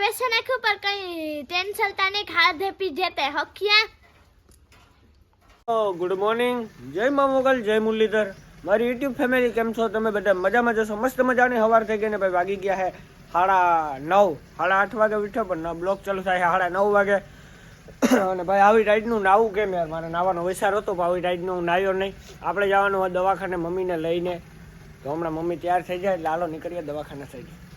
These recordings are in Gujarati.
व्यसन के ऊपर कहीं टेंशन ताने खा दे पी जाते ગુડ મોર્નિંગ જય મા મોગલ, જય મુરલીધર. મારી યુટ્યુબ ફેમિલી કેમ છો? તમે બધા મજામાં જશો? મસ્ત મજાની હવાર થઈ ગઈ ને ભાઈ વાગી ગયા હે સાડા નવ. સાડા આઠ વાગે ઉઠ્યો, પણ બ્લોક ચાલુ થાય સાડા નવ વાગે. અને ભાઈ આવી રાઈડનું નાવું કેમ યાર? મારે નાવાનો વિચાર હતો, પણ આવી રાઈડનું હું નાહ્યો નહીં. આપણે જવાનું હોય દવાખાને મમ્મીને લઈને. તો હમણાં મમ્મી તૈયાર થઈ જાય, એટલે હાલો નીકળીએ દવાખાને થઈ જાય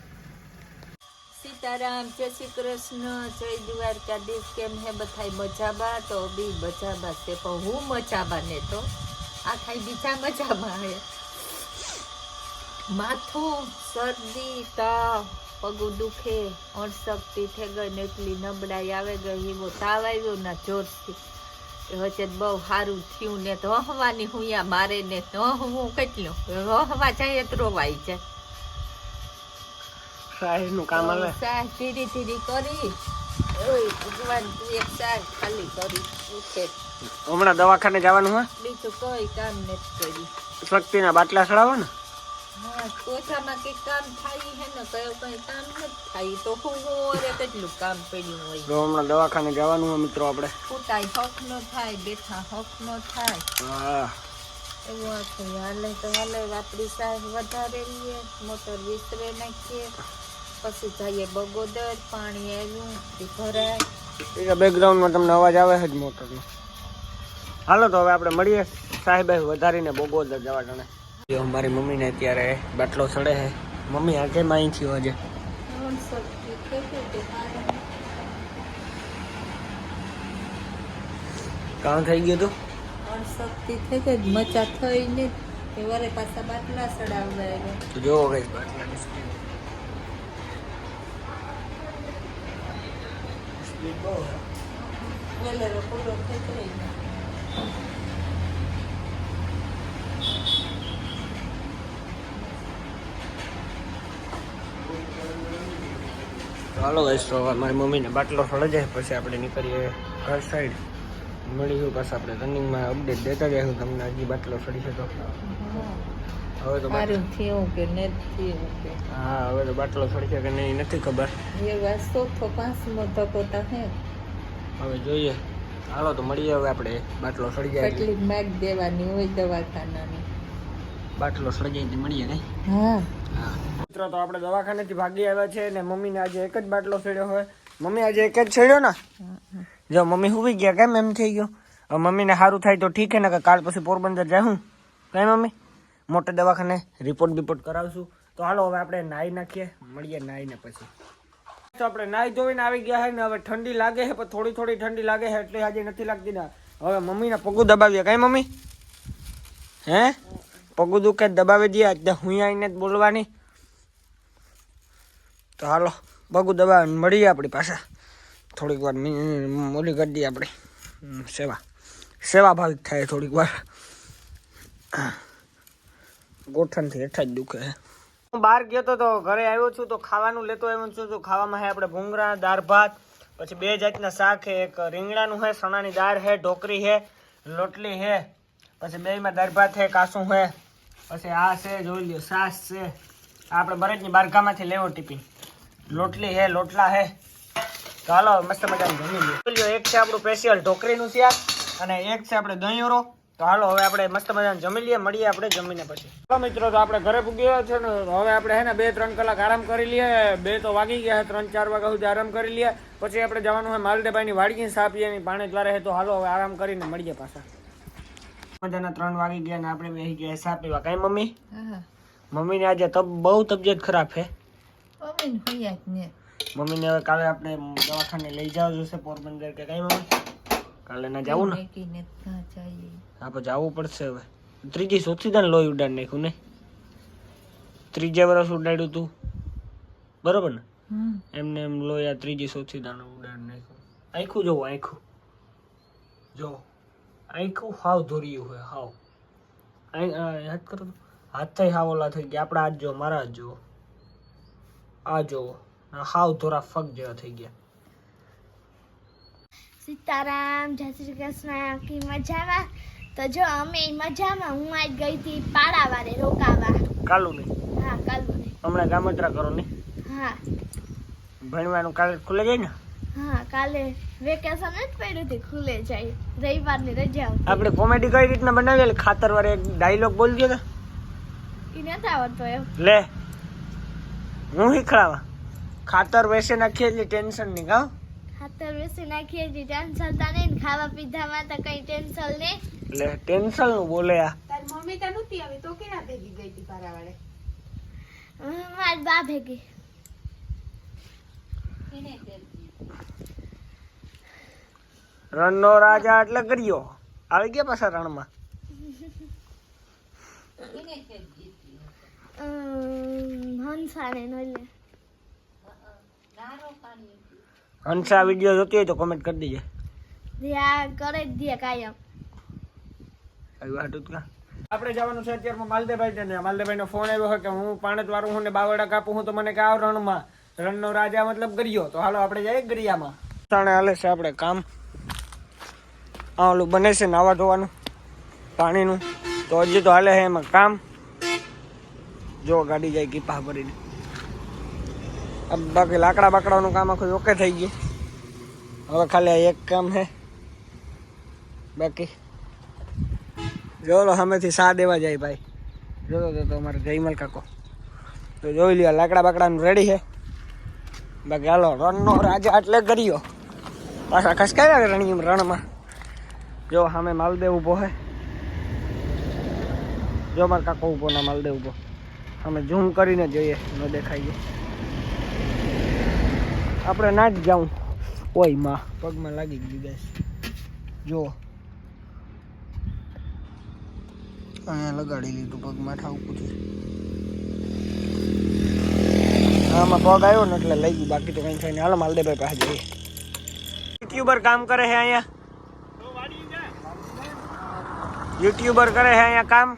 સીતારામ, જય શ્રી કૃષ્ણ, જય દ્વારકાધીશ, કેમ હે બધાય મજાબા તો બી મજાબા છે, પણ હું મજાબા ને તો આ ખાઈ બીજા મજામાં હે માથું શરદી, તાવ, પગું દુખે, અણશક્તિ થઈ ગઈ ને એટલી નબળાઈ આવે ગઈ, એવો તાવ આવ્યો ના જોરથી. એ વચ્ચે બહુ સારું થયું ને તો હવાની હુંયા મારે ને તો હું કેટલું, હવા જાય તો રોવાઈ જાય. સાહેબનું કામ આવે સાહેબ ધીરે ધીરે કરી. ઓય ભગવાન તું એક સાહેબ ખાલી કરી ઉઠે હમણાં દવાખાને જવાનું હોય બીજું કોઈ કામ નથી કર્યું. શક્તિના બાટલા ચડાવો ને. હા કોઠામાં કઈ કામ થાય હે ને કયો કંઈ કામ નથી થાય. તો હું હું ઓરે કેટલું કામ પડ્યું હોય? તો હમણાં દવાખાને જવાનું હોય મિત્રો આપણે. ફૂટાય હક ન થાય બેઠા હક ન થાય. હા. એવું છે હાલે તો હાલે આપણી સાહેબ વધારે લઈએ મોટર વિસરે નાખીએ. પછી જઈએ બગોદર પાણી આવ્યું ભરાય એ બેકગ્રાઉન્ડમાં તમને અવાજ આવે છે જ મોટરનો. હાલો તો હવે આપણે મળીએ. સાહેબ વધારીને બોગોદર જવા ટાણે જો મારી મમ્મીને અત્યારે બાટલો ચડે છે. મમ્મી આ કેમ અહીં થયો આજે? કામ થઈ ગયું હતું અણશક્તિ થઈ ગઈ મચા થઈ ને વરે પાછા બાટલા તો જોવો ગઈ બાટલાની સ્પીડ બહુ છે. વેલેરો પૂરો થઈ ચાલો તો મારી મમ્મીને બાટલો ચડે જાય પછી આપણે નીકળીએ ઘર સાઈડ મળીશું પાછા આપણે રનિંગમાં અપડેટ દેતા જઈશું તમને હજી બાટલો ચડી છે તો હવે તો સારું થયું કે નથી થયું કે? હા હવે તો બાટલો ચડશે કે નહીં નથી ખબર. એવા ચોથો પાંચમો ધક્કો હે. હવે જોઈએ. હાલો તો મળીએ હવે આપણે. બાટલો સળી જાય એટલે. કેટલી માગ દેવાની હોય દવાખાનાની. બાટલો જાય મળીએ નહીં હા. મિત્રો તો આપણે દવાખાનેથી ભાગી આવ્યા છે ને મમ્મીને આજે એક જ બાટલો સડ્યો હોય. મમ્મી આજે એક જ સડ્યો ને? જો મમ્મી હુવી ગયા કેમ એમ થઈ ગયો? હવે મમ્મીને સારું થાય તો ઠીક છે ને કાલ પછી પોરબંદર જાઉં કઈ મમ્મી? મોટા દવાખાને રિપોર્ટ બિપોર્ટ કરાવશું. તો હાલો, હવે આપણે નાહી નાખીએ. મળીએ નાહીને પછી. તો આપણે નાહી ધોઈને આવી ગયા છે ને, હવે ઠંડી લાગે છે પણ થોડી થોડી ઠંડી લાગે છે એટલે આજે નથી લાગતી ને. હવે મમ્મીને પગું દબાવીએ. કઈ મમ્મી? હે? પગું દુખે દબાવી દઈએ. આજે હું આવીને જ બોલવાની. તો હાલો, પગું દબાવીને મળીએ આપણી પાસે થોડીક વાર મી- ઓલી કરી દઈએ આપણે. સેવા. સેવા ભાવિક થાય થોડીક વાર. ગોઠણથી હેઠા જ દુખે. હું બહાર ગયો તો ઘરે આવ્યો છું તો ખાવાનું લેતો આવ્યો છું. તો ખાવામાં છે આપણે ભૂંગરા દાળ ભાત, પછી બે જાતના શાક છે એક રીંગણાનું છે ચણાની દાળ છે ઢોકરી છે લોટલી છે પછી બેયમાં દાળ ભાત છે કાસું છે પછી આ છે, જોઈ લ્યો સાસ છે. આપણે બરેજની બારગામાંથી લેવો ટિફિન. લોટલી હે, લોટલા હે. ચાલો મસ્ત મજાનું જમી લ્યો, એક છે આપણું સ્પેશિયલ ઢોકરીનું શાક અને એક છે આપણે દહીંરો તો હાલો હવે આપણે મસ્ત મજાને જમી લઈએ મળીએ આપણે જમીને પછી. તો મિત્રો તો આપણે ઘરે પૂગી ગયા છે ને હવે આપણે હે ને બે ત્રણ કલાક આરામ કરી લઈએ. બે તો વાગી ગયા છે ત્રણ ચાર વાગ્યા સુધી આરામ કરી લઈએ. પછી આપણે જવાનું હોય માલદેભાઈની વાડીની સાપીએ ની પાણી દ્વારા છે તો હાલો હવે આરામ કરીને મળીએ પાછા. મજાના ત્રણ વાગી ગયા ને આપણે બેસી ગયા સા પીવા. કઈ મમ્મી? હા. મમ્મીને આજે તબ બહુ તબિયત ખરાબ છે મમ્મીને હવે કાલે આપણે દવાખાને લઈ જાવ જોશે પોરબંદર કે કઈ મમ્મી? કાલે ના જવું ને? હા તો જવું પડશે હવે. ત્રીજી ચોથી દાન લોહી ઉડાડ નાખ્યું ને? ત્રીજા વર્ષ ઉડાડ્યું તું? બરોબર ને? એમને એમ લોહી આ ત્રીજી ચોથી દાન ઉડાડ નાખ્યું. આખું જોવું આખું. જો આખું હાવ ધોર્યું હોય હાવ. યાદ કરો હાથ થઈ હાવ ઓલા થઈ ગયા આપણા હાથ જો મારા હાથ જુઓ. આ જુઓ હાવ ધોરા ફક જેવા થઈ ગયા. સીતારામ જય શ્રી કૃષ્ણ કી મજામાં? તો જો અમે મજામાં હું આજ ગઈ હતી પાડાવારે રોકાવા. કાલુ નહીં હા કાલુ હમણાં ગામત્રા કરો ને. હા. ભણવાનું કાલે ખુલે જાય ને? હા કાલે વેકેશન જ પડ્યું હતું ખુલે જાય. રવિવારની રજા આવતી આપણે કોમેડી કઈ રીતના બનાવેલી ખાતર વારે એક ડાયલોગ બોલજો ને એ નતા આવડતો એમ. લે હું શીખડાવા? ખાતર વેસે નાખીએ એટલે ટેન્શન નહીં કાં ખાતર બેસી નાખીએ જી ટેન્શન તા નહીં ખાવા પીધામાં તો કઈ ટેન્શન નહીં. એટલે ટેન્શનનું બોલે આ. તાર મમ્મી તો નતી આવી તો કેના ભેગી ગઈ હતી પારા વાળે? માર બા ભેગી. રણનો રાજા એટલે કર્યો આવી ગયા પાછા રણમાં? હંસાને નોલે હંસા વીડિયો જોતી હોય તો કોમેન્ટ કરી દેજે. ત્યાં કરે જ દે કાયમ. આવી વાત કા આપણે જવાનું છે અત્યારમાં માલદેભાઈ ને માલદેભાઈનો ફોન આવ્યો હોય કે હું પાણત વાળું હું ને બાવડા કાપું હું તો મને કે આવ રણમાં. રણનો રાજા મતલબ ગરિયો. તો હાલો આપણે જઈએ ગરિયામાં. તાણે હાલે છે આપણે કામ. આ ઓલું બને છે નાવા ધોવાનું પાણીનું. તો હજી તો હાલે છે એમાં કામ. જો ગાડી જાય કીપા ભરીને. બાકી લાકડા બાકડાનું કામ આખું ઓકે થઈ ગયું. હવે ખાલી એક કામ હે. બાકી. જો લો, સામેથી સા દેવા જાય ભાઈ. જોતો તો તો અમારે જયમલ કાકો. તો જોઈ લ્યો લાકડા બાકડાનું રેડી છે. બાકી હાલો, રણનો રાજા એટલે કર્યો પાછા ખસકાયા રણી રણમાં જો સામે માલદેવ ઊભો છે જો મારા કાકો ઊભો ના માલદેવ ઊભો. અમે ઝૂમ કરીને જોઈએ, ન દેખાઈએ આપણે ના જ જાઉં. ઓયમાં. પગમાં લાગી ગયું ગેસ જો. અહીંયા લગાડી લીધું પગ માથા ઉપર આમાં પગ આવ્યો ને એટલે લઈ ગયું બાકી તો કઈ થાય માલ દે ભાઈ પાસે જઈએ. યુટ્યુબર કામ કરે છે અહીંયા? યુટ્યુબર કરે છે અહીંયા કામ?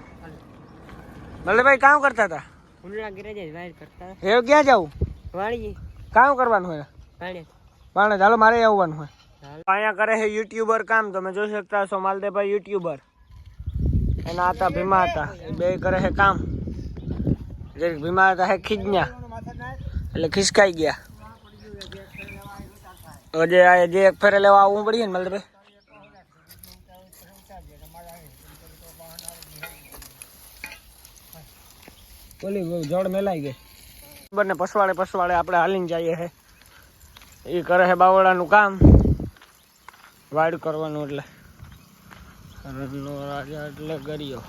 માલદેભાઈ કામ કરતા હતા? ઉંડળા ગેરેજ વાયર કરતા ક્યાં જાવું વાળી કામ કરવાનું હોય? પાણે પાણે ચાલો મારે આવવાનું હોય. અહીંયા કરે છે યુટ્યુબર કામ. તમે જોઈ શકતા હશો માલદેભાઈ યુટ્યુબર. એના હતા ભીમા હતા. એ બે કરે છે કામ. જે ભીમા હતા હે ખીજ્યા એટલે ખિસકાઈ ગયા. હજે જે આ જે એક ફેરે લેવા આવવું પડીએ ને માલદેભાઈ બોલી જળ મેલાઈ ગઈ. બંને પસવાડે પસવાડે આપણે હાલીને જઈએ છે એ કરે છે બાવળાનું કામ. વાડ કરવાનું એટલે. રણનો રાજા એટલે ગરિયો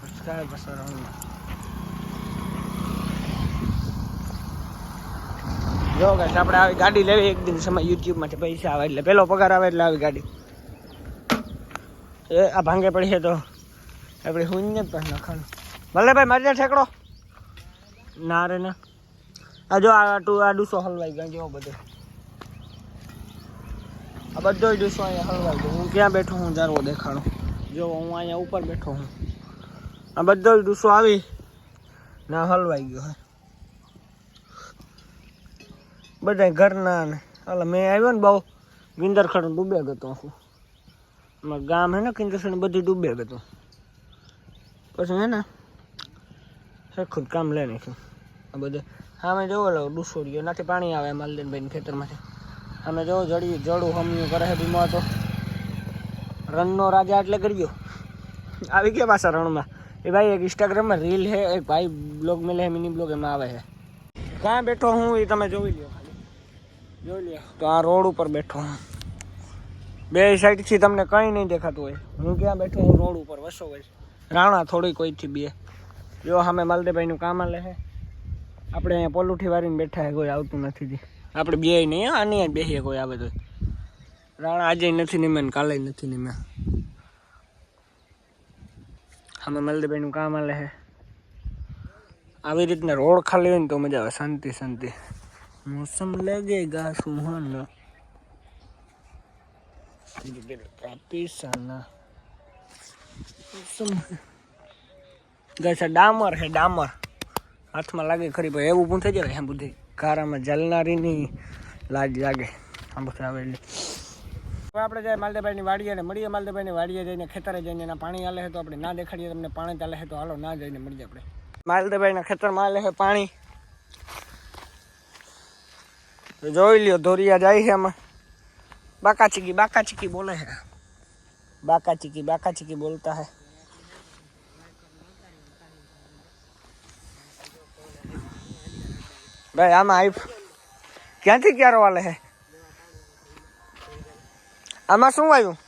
ફસકાય પાછા જો કે આપણે આવી ગાડી લેવી એક દિન સમય યુટ્યુબમાંથી પૈસા આવે એટલે. પહેલો પગાર આવે એટલે આવી ગાડી. એ આ ભાંગે પડી છે તો આપણે હું જ પણ નખાનું ભલે ભાઈ મારી ઠેકડો. ના રે ના. આ જો આ ડૂસો હલવાઈ ગયો જેવો બધો. આ બધો ડૂસો અહીંયા હલવાઈ ગયો. હું ક્યાં બેઠો હું જારવો દેખાડો. જો હું અહીંયા ઉપર બેઠો હું. આ બધો ડૂસો આવી. ના, હલવાઈ ગયો બધા ઘરના ને. એટલે મેં આવ્યો ને બહુ. ગિંદરખડ ડૂબે ગયો હું. અમારું ગામ હે ને કિંદરખડ બધું ડૂબે ગયું પછી હે ને, સરખું જ કામ લે નાખ્યું. આ બધું સામે જોવો લો ડુસોડીઓ નાથી પાણી આવે માલદેનભાઈ ખેતરમાંથી. અમે જોવો જડી જડું હમ્યું કરે છે બીમો તો. રણનો રાજા એટલે કર્યો આવી ગયા પાછા રણમાં. એ ભાઈ એક ઇન્સ્ટાગ્રામમાં રીલ છે, એક ભાઈ બ્લોગ મેલે મિની બ્લોગ એમાં આવે છે. ક્યાં બેઠો હું એ તમે જોઈ લ્યો જોઈ લ્યો. તો આ રોડ ઉપર બેઠો હું. બે સાઈડથી તમને કંઈ નહીં દેખાતું હોય. હું ક્યાં બેઠો હું રોડ ઉપર વસો હોય રાણા થોડી કોઈથી બે. જો સામે માલદેભાઈનું કામ આલે છે. આપણે અહીંયા પોલુઠી વારીને બેઠા કોઈ આવતું નથી આપણે બે નહીં આની જ બેસીએ કોઈ આવે તો. રાણા આજે નથી ને ને કાલે નથી ને મેં. અમે માલદેભાઈનું કામ આલે છે. આવી રીતના રોડ ખાલી હોય ને તો મજા આવે, શાંતિ શાંતિ. મોસમ લગેગા સુહાના ગસા ડામર હે ડામર. હાથમાં લાગે ખરી ભાઈ એવું પણ થઈ જાય એમ બધી કારામાં જલનારીની લાજ લાગે. આમ બધું આવે એટલે. આપણે જાય માલદેભાઈની વાડીએ ને મળીએ. માલદેભાઈની વાડીએ જઈને ખેતરે જઈને એના પાણી આલે તો આપણે ના દેખાડીએ, તમને પાણી ચાલે તો હાલો, ના જઈને મળીએ આપણે. માલદેભાઈના ખેતરમાં આલે છે પાણી. જોઈ લ્યો, ધોરિયા જાય છે આમાં. બાકા ચીકી બાકા ચીકી બોલે છે. બાકા ચીકી બાકા ચીકી બોલતા है ભાઈ, આમાં આઈફ ક્યાંથી ક્યારો વાલે હે? આમાં શું આવ્યું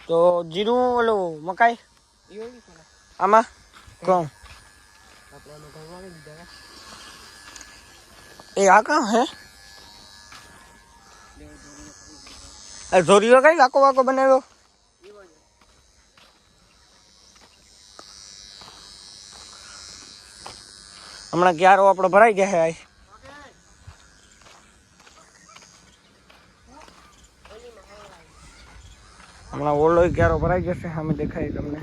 તો જીરું, ઓલું મકાઈ? આમાં? ઘઉં એ આ કાં હે? આ ધોરીઓ કઈ વાકો વાકો બનાવ્યો? હમણાં ક્યારો આપણો ભરાઈ જશે આઈ હમણાં ઓલો ક્યારો ભરાઈ જશે સામે દેખાય તમને.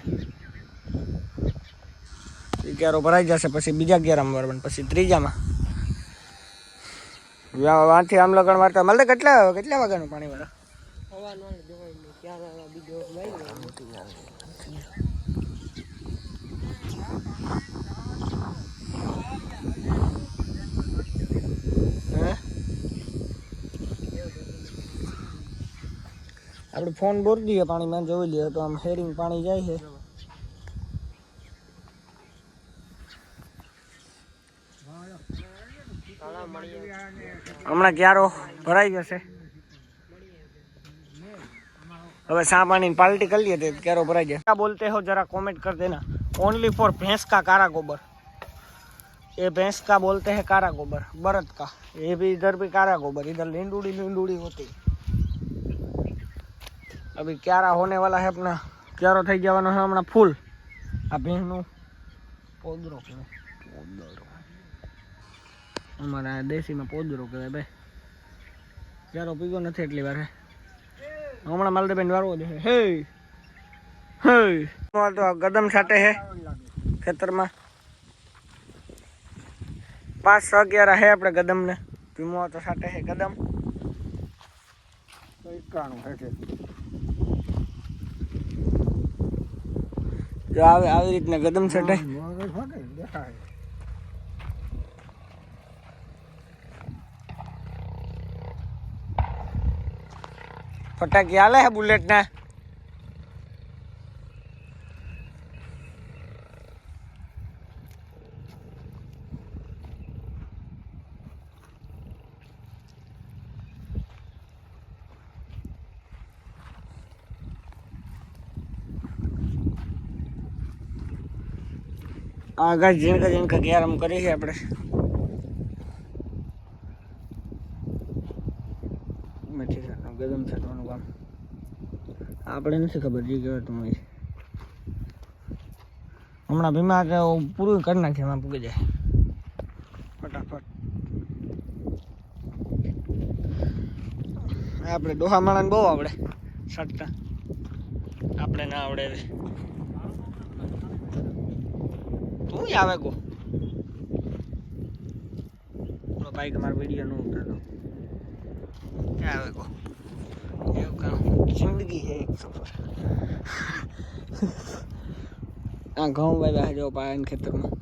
ગ્યારો ભરાઈ જશે, પછી બીજા ગ્યારામાં ભરવાનું, પછી ત્રીજામાં. વાંથી આમ લગણ મારતા મળે કેટલા કેટલા વાગ્યાનું પાણી વાળા આપણે ફોન બોર દઈએ પાણીમાં જોઈ લઈએ તો આમ હેરિંગ પાણી જાય છે હમણાં ક્યારો ભરાઈ જશે હવે શા પાણી પાલટી કરી લઈએ તો ક્યારો ભરાઈ જાય क्या बोलते हो जरा कमेंट कर देना ओनली फॉर भैंस का कारा गोबर ये भैंस का बोलते हैं कारा गोबर बरत का ये भी इधर भी कारा गोबर इधर लींडूड़ी लींडूड़ी होती अभी क्यारा होने वाला है अपना क्यारो થઈ જવાનો છે હમણાં ફૂલ આ ભેંસનું પોદરો કહેવાય પોદરો અમારા દેશીમાં પોદરો કહેવાય ભાઈ ક્યારો પીગો નથી એટલી વાર હમણાં માલદેબેન વારવો દે હે હે તો આ ગદમ છાટે હે ખેતરમાં પાંચ છ અગિયાર હે આપણે ગદમને ભીમો તો છાટે હે ગદમ જો આવે આવી રીતના ગદમ છટાય ફટાકી હાલે હે બુલેટ આગળ ઝીણકા ઝીણકા ગેરમ કરી છે આપણે. મેથી છાંટવાનું ગદમ છાંટવાનું કામ આપણે નથી ખબર, જે કહેવાતું હોય. હમણાં કે પૂરું કરી નાખીએ, એમાં પૂગી જાય. ફટાફટ. આપણે ડોહા માણા બહુ આવડે છાંટતા આપણે ના આવડે તું આવે કો ભાઈ કે મારો વીડિયો નું ઉતારતો ક્યાં આવે કો એવું કામ. જિંદગી છે એક સફર. આ ઘઉં વાવ્યા જો પાયન ખેતરમાં.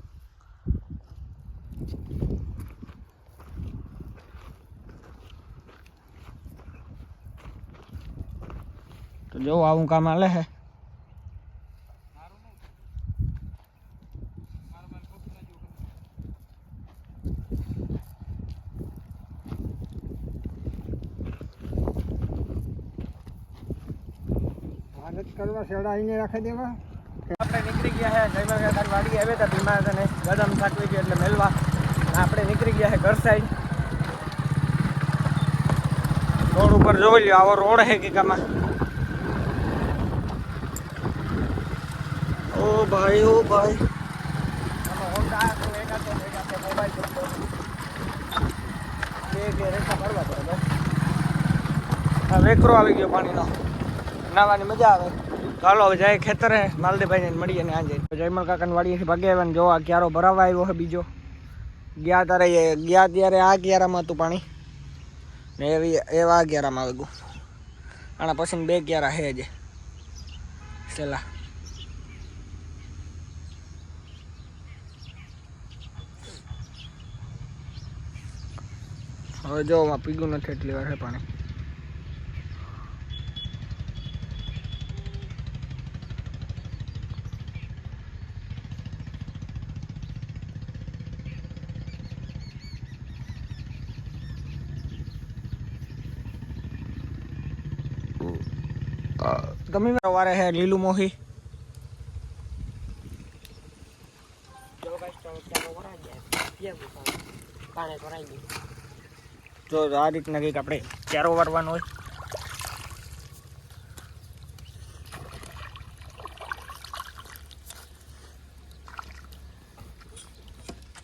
તો જો આવું કામ આલે હે ભારત કરવા ચડાવીને રાખી દેવા. આપણે નીકળી ગયા છે કાકાની વાડી આવે તો હતા તને ગરમ થાકવી ગયો એટલે મેલવા. આપણે નીકળી ગયા છે ઘર સાઈડ. રોડ ઉપર જોઈ લ્યો, આવો રોડ છે કે કામાં ઓ ભાઈ ઓ ભાઈ. ને વેકરો આવી ગયો પાણીનો. નાવાની મજા આવે. ચાલો હવે જાય ખેતરે. માલદેભાઈ ને મળીએ ને આજે. જયમલ કાકાની વાડીએથી ભાગે આવ્યા ને જોવા ક્યારો ભરાવા આવ્યો છે બીજો. ગયા ત્યારે ગયા ત્યારે આ ક્યારામાં હતું પાણી. ને એવી એવા આ ક્યારામાં આવી ગયું આના પછી બે ક્યારા છે જે. છેલ્લા હવે જો પીગું નથી એટલી વાર હે પાણી. ગમે વારે હે, લીલું મોહી. જો, આ રીતના કંઈક આપણે ચારો વારવાનો હોય.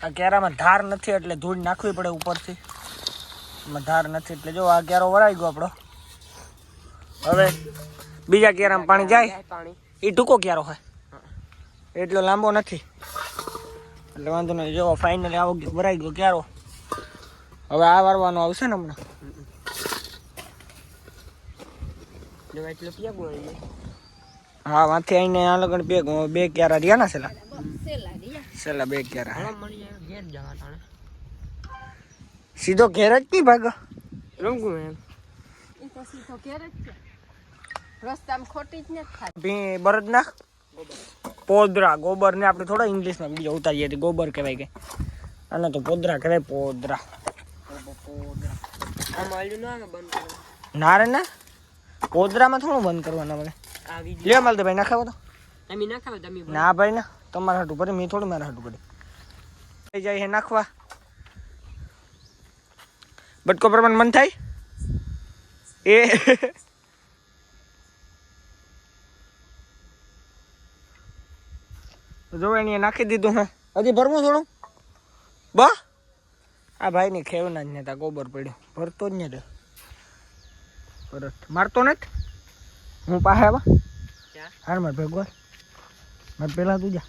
આ કેરામાં ધાર નથી, એટલે ધૂળ નાખવી પડે ઉપરથી. એમાં ધાર નથી, એટલે જો, આ કેરો વરાઈ ગયો આપણો. હવે બીજા કેરામાં પાણી જાય? એ ટૂંકો ક્યારો હોય. એટલો લાંબો નથી. એટલે વાંધો નહીં. જો ફાઇનલી આવો ભરાઈ ગયો ક્યારો હવે આ વારવાનો આવશે ને હમણાં? હા વાંથી આવીને આ લગન બે બે ક્યારા રહ્યા ને સેલા? સેલા બે ક્યારા સીધો ઘેર જ નહીં ભાગ? રસ્તામાં ખોટી જ નથી થાય. ભી બરદ નાખ. પોદરા ગોબર ને આપણે થોડા ઇંગ્લિશમાં બીજા ઉતારીએ છીએ ગોબર કહેવાય કે. આને તો પોદરા કહેવાય પોદરા. ના રે ના. પોદરામાં થોડું બંધ કરવાના મને લે માલ ભાઈ નાખાવો તો. ના ભાઈ ના. તમારા હાટું પડે મેં થોડું મારા હાટું પડે. થઈ જાય હે નાખવા. બટકો પ્રમાણ મન થાય? એ જો એને નાખી દીધું હે. હજી ભરવું થોડું? બા? આ ભાઈની ખેવના જ નતા ગોબર પડ્યો. ભરતો જ ને પરત. મારતો નથી? હું પાસે આવા? હાર માર ભગવાન મારે પેલા તું જા.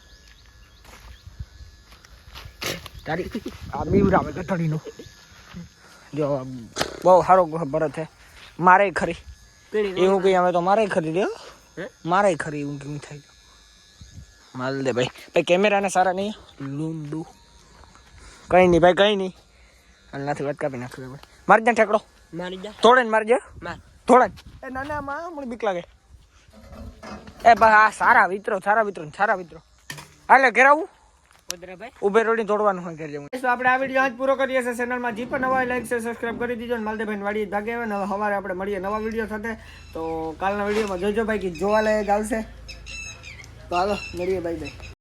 તારી આ બીવરાવે કઠડીનો જો બહુ સારો ભરત હે. મારે ખરી. એવું કઈ અમે તો મારે ખરી દે મારે ખરી એવું કેમ થાય માલ દે ભાઈ. ભાઈ કેમેરાને સારા નહીં? લૂંડું. કંઈ નહીં ભાઈ કંઈ નહીં. અલ્લાથી વાત કાપી નાખ્યું ભાઈ મારી દે ઠેકડો. મારી જા થોડે ને મારજે માર. થોડે એ ના ના માં બીક લાગે. એ ભાઈ આ સારા વિત્રો સારા વિત્રો સારા વિત્રો હાલે ઘેરાવું ઉભે રોડી તોડવાનું હોય ઘેર જવું આપણે આ વીડિયો આજ પૂરો કરીએ છીએ. ચેનલમાં જે પણ નવા લાઈક છે સબસ્ક્રાઇબ કરી દીજો અને માલદેભાઈ વાડી ભાગે આવે ને સવારે આપણે મળીએ નવા વીડિયો સાથે. તો કાલના વિડીયોમાં જોજો ભાઈ કે જોવા લાયક આવશે. તો હાલો મળીએ ભાઈ